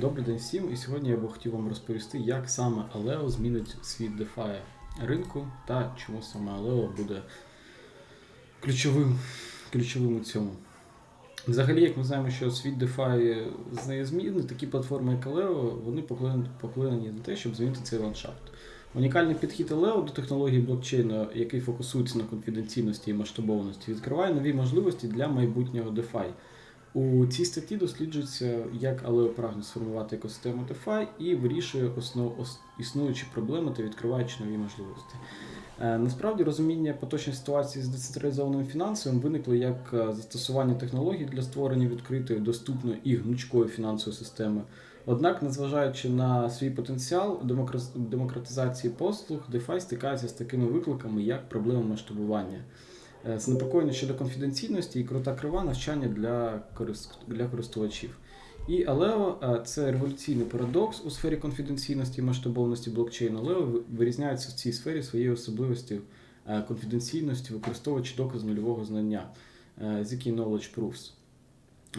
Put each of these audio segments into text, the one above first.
Добрий день всім, і сьогодні я би хотів вам розповісти, як саме Aleo змінить світ DeFi ринку та чому саме Aleo буде ключовим, ключовим у цьому. Взагалі, як ми знаємо, що світ DeFi знає зміни, такі платформи, як Aleo, вони покликані, на те, щоб змінити цей ландшафт. Унікальний підхід Aleo до технології блокчейну, який фокусується на конфіденційності і масштабованості, відкриває нові можливості для майбутнього DeFi. У цій статті досліджується, як Aleo прагне сформувати екосистему DeFi і вирішує основ, існуючі проблеми та відкриваючи нові можливості. Е, Насправді розуміння поточної ситуації з децентралізованим фінансовим виникло як е, застосування технологій для створення відкритої, доступної і гнучкої фінансової системи. Однак, незважаючи на свій потенціал демократизації послуг, DeFi стикається з такими викликами, як проблема масштабування. Е, Занепокоєння щодо конфіденційності і крута крива навчання для, для користувачів. І Aleo е, це революційний парадокс у сфері конфіденційності і масштабованості блокчейну. Aleo вирізняється в цій сфері своєю особливістю е, конфіденційності, використовуючи доказ нульового знання, Zk Knowledge Proofs.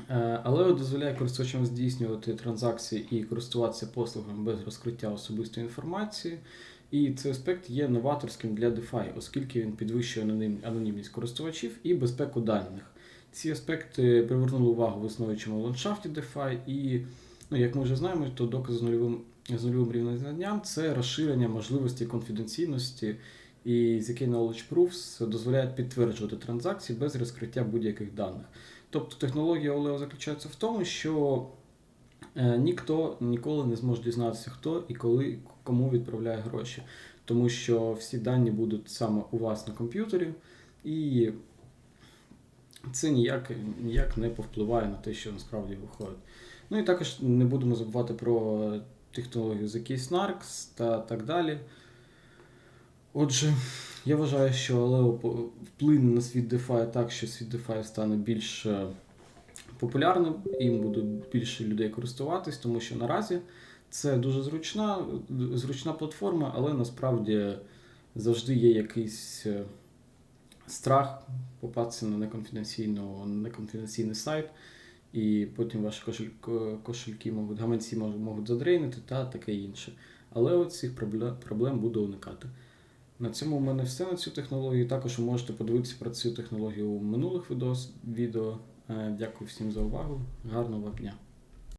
Е, Aleo дозволяє користувачам здійснювати транзакції і користуватися послугами без розкриття особистої інформації. І цей аспект є новаторським для DeFi, оскільки він підвищує анонімність користувачів і безпеку даних. Ці аспекти привернули увагу в існуючому ландшафті DeFi, і, ну, як ми вже знаємо, то доказ з нульовим, з нульовим рівнем це розширення можливості конфіденційності, і ZK Knowledge Proofs дозволяють підтверджувати транзакції без розкриття будь-яких даних. Тобто технологія OLEO заключається в тому, що е, ніхто ніколи не зможе дізнатися, хто і коли кому відправляє гроші, тому що всі дані будуть саме у вас на комп'ютері, і це ніяк, ніяк не повпливає на те, що насправді виходить. Ну і також не будемо забувати про технологію ZK Snarks та так далі. Отже, я вважаю, що по- вплине на світ DeFi так, що світ DeFi стане більш е, популярним, їм будуть більше людей користуватись, тому що наразі це дуже зручна, зручна платформа, але насправді завжди є якийсь е, страх попасти на неконфіденційний сайт, і потім ваші кошель- кошельки можуть, гаманці можуть, задрейнити та таке інше. Але от цих проблем, проблем буде уникати. На цьому в мене все на цю технологію. Також ви можете подивитися про цю технологію у минулих відос, відео. Е, Дякую всім за увагу. Гарного дня!